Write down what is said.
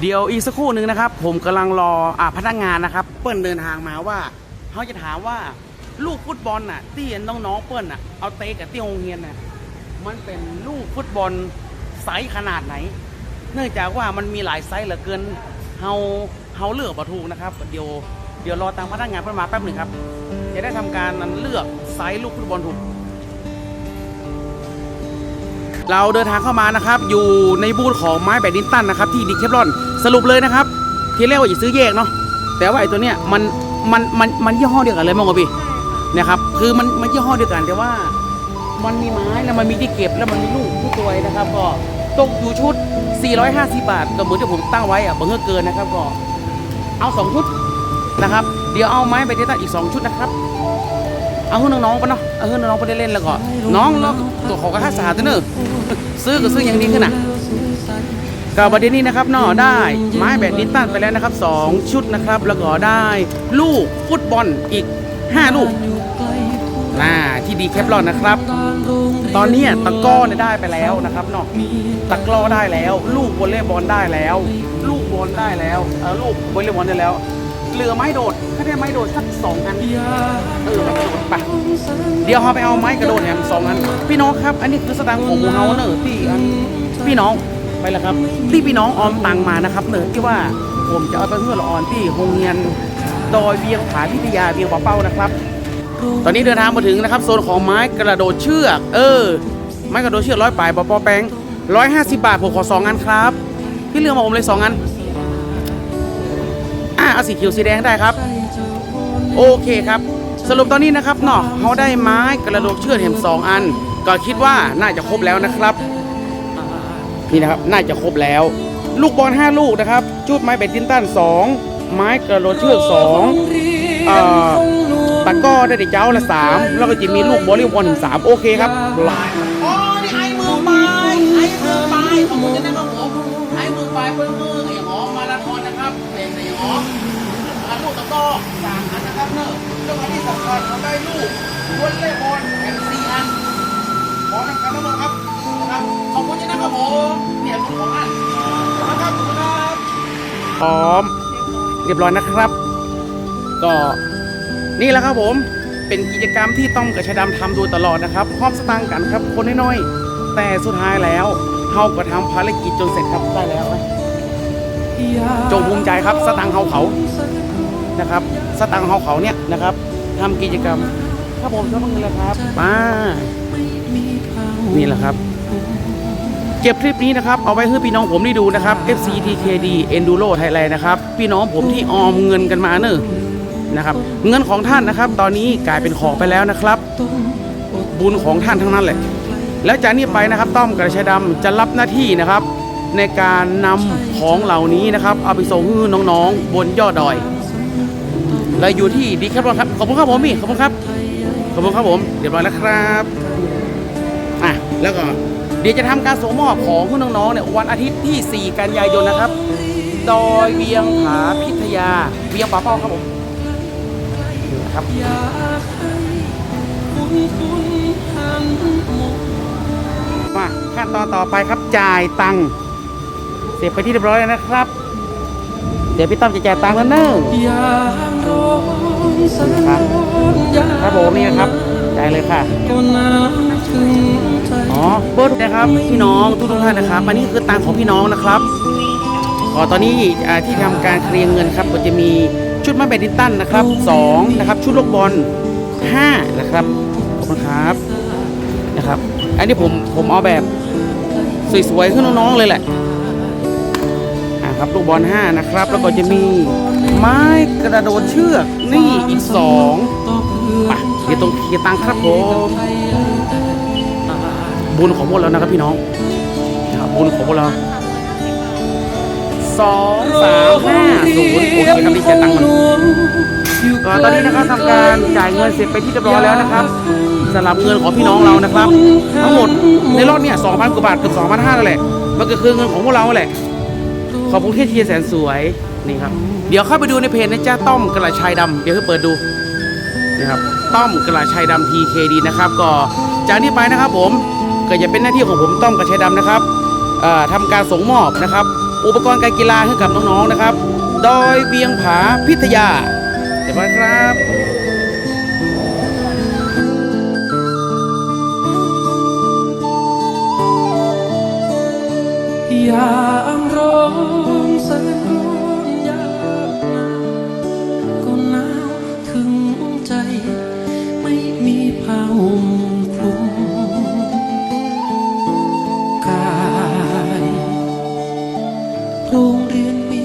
เดี๋ยวอีกสักครู่หนึ่งนะครับ ผมกำลังรออ่าพนักงานนะครับ เปิ้ลเดินทางมาว่าเขาจะถามว่าลูกฟุตบอลน่ะที่น้องๆเปิ้ลน่ะเอาเตะกับที่โรงเรียนน่ะมันเป็นลูกฟุตบอลไซส์ขนาดไหน เนื่องจากว่ามันมีหลายไซส์เหลือเกินเฮาเฮาเลือกบ่ถูกนะครับเดี๋ยวเดี๋ยวรอทางพนักงานเพิ่นมาแป๊บหนึ่งครับ จะได้ทำการเลือกไซส์ลูกฟุตบอลถูก เราเดินทางเข้ามานะครับ อยู่ในบูธของไม้แบดมินตันนะครับ ที่ดิเคปลอนสรุปเลยนะครับ ที่แรกว่าจะซื้อแยกเนาะแต่ว่าไอ้ตัวเนี้ยมันมันมันมันยี่ห้อเดียวกันเลยมั้งกพี่เนี่ยครับคือมันมันยี่ห้อเดียวกันแต่ว่ามันมีไม้แล้วมันมีที่เก็บแล้วมันมีลูกทุกตัวนะครับ ก็ตกอยู่ชุด 450 บาทก็เหมือนที่ผมตั้งไว้อะบังเอิญเกินนะครับก็เอาสองชุดนะครับ เดี๋ยวเอาไม้แบดมินตันอีกสองชุดนะครับ เอาให้น้องๆปะเนาะเอาให้น้องๆไปได้เล่นแล้วก็น้องแล้วตัวของกระทะสาตัวเนอะซื้อก็ซื้ออย่างนี้ขึ้นอะกับประเด็นนี้นะครับเนาะได้ไม้แบดมินตันไปแล้วนะครับ 2 ชุดนะครับ แล้วก็ได้ลูกฟุตบอลอีก 5 ลูกน่าที่ดีแคปลอนนะครับ ตอนนี้ตะกร้อเนี่ยได้ไปแล้วนะครับเนาะตะกร้อได้แล้ว ลูกวอลเลย์บอลได้แล้ว ลูกบอลได้แล้วเออลูกวอลเลย์บอลได้แล้ว เหลือไม้โดดถ้าได้ไม้โดดสักสองอันเออมันกระโดดไปเดี๋ยวเราไปเอาไม้กระโดดเนี่ยสองอันพี่น้องครับ อันนี้คือสตางค์ของหมูเฮาเนอะที่อันพี่น้องไปแล้วครับ ที่พี่น้องออมตังมานะครับ เนอะที่ว่าผมจะเอาไปเพื่อละออนที่โรงเรียนดอยเวียงผาพิทยาเวียงป่าเป้านะครับ ตอนนี้เดินทางมาถึงนะครับโซนของไม้กระโดดเชือกเออ ไม้กระโดดเชือกร้อยปลายปอปอแปงร้อยห้าสิบบาทผมขอสองอันครับ พี่เลือกมาผมเลยสองอันอะเอาสีเขียวสีแดงได้ครับ โอเคครับ สรุปตอนนี้นะครับเนาะเขาได้ไม้กระโดดเชือกเห็มสองอัน ก็คิดว่าน่าจะครบแล้วนะครับ นี่นะครับน่าจะครบแล้ว ลูกบอล5ลูกนะครับชุดไม้แบดมินตัน2ไม้กระโดดเชือก2เอ่อตะก้อได้แต่เจ้าละ3แล้วก็จะมีลูกบอลลีบอลถึง3โอเคครับอ๋อนี่ไอ้มือปลายไอ้มือปลายขอบคุณนะครับผมไอ้มือปลายเพิ่มมือ อกสามอันนะครับเนอะแล้วก็ที่สำคัญเราได้ลูกวอลเลย์บอลแผ่นสี่อันขอทำการทั้งหมดครับนะครับขอบคุณนะครับผมเนี่ยคุณของอันนะครับขอบคุณครับพร้อมเรียบร้อยนะครับ ก็นี่แหละครับผมเป็นกิจกรรมที่ต้องกับชายดำทำโดยตลอดนะครับพร้อมสตางค์กันครับ คนน้อยๆแต่สุดท้ายแล้วเฮาก็ทำภารกิจจนเสร็จครับได้แล้วไหมจงภูมิใจครับสตางค์เฮาเขา นะครับสตังค์เฮาเขาเนี่ยนะครับทำกิจกรรมครับผมชอบมากเลยครับมานี่แหละครับ เก็บคลิปนี้นะครับ เอาไว้ให้พี่น้องผมได้ดูนะครับ FCTKD Enduro Thailand นะครับ พี่น้องผมที่ออมเงินกันมาเนอะนะครับ เงินของท่านนะครับ ตอนนี้กลายเป็นของไปแล้วนะครับ บุญของท่านทั้งนั้นเลยแล้วจากนี้ไปนะครับ ต้อมกระชัยดำจะรับหน้าที่นะครับ ในการนำของเหล่านี้นะครับ เอาไปส่งให้น้องๆ บนยอดดอย เราอยู่ที่ดีแคปรอนครับ ขอบคุณครับผมพี่ ขอบคุณครับ ขอบคุณครับผม เรียบร้อยแล้วครับ อะ แล้วก็เดี๋ยวจะทำการส่งมอบของให้น้องๆเนี่ยวันอาทิตย์ที่ 4 กันยายนนะครับ ดอยเวียงผาพิทยา เวียงป่าเป้าครับผมนะครับมาขั้นตอนต่อไปครับจ่ายตังค์เสร็จไปที่เรียบร้อยแล้วนะครับ ดี๋ยวพี่ต้อมจะจ่ายตังค์แล้วเนอะครับครับผมนี่นะครับจ่ายเลยค่ะอ๋อเบอร์นะครับพี่น้องทุกทุกๆท่านนะครับอันนี้คือตังค์ของพี่น้องนะครับขอตอนนี้อ่าที่ทำการเคลียร์เงินครับก็จะมีชุดมาแบดมินตันนะครับสองนะครับชุดลูกบอลห้านะครับขอบคุณครับนะครับ อันนี้ผมผมเอาแบบสวยๆขึ้นน้องๆเลยแหละอ่า ครับลูกบอลห้านะครับ แล้วก็จะมีไม้กระโดดเชือกนี่อีกสองไปเดี๋ยตรงเคียร์ตังครับผมบุญของพวกเรานะครับพี่น้องนะครับบุญของพวกเราสองสามห้าศูนย์โอเคครับนี่จะตังมันก็ตอนนี้นะครับทำการจ่ายเงินเสร็จไปที่เรียบร้อยแล้วนะครับสำหรับเงินของพี่น้องเรานะครับ ทั้งหมดในรอบเนี่ยสองพันกว่าบาทเกือบสองพันห้าแล้วแหละมันก็คือเงินของพวกเราแหละ ขอบคุณที่เชียแสนสวยนี่ครับ เดี๋ยวเข้าไปดูในเพจนะจ้าต้อมกระชายดำเดี๋ยวให้เปิดดูนะครับต้อมกระชายดำ TKD นะครับ ก็จากนี้ไปนะครับผมก็จะเป็นหน้าที่ของผมต้อมกระชัยดำนะครับเอ่อทำการส่งมอบนะครับ อุปกรณ์การกีฬาให้กับน้องๆนะครับดอยเบียงผาพิทยาเดี๋ยวไปครับ In me.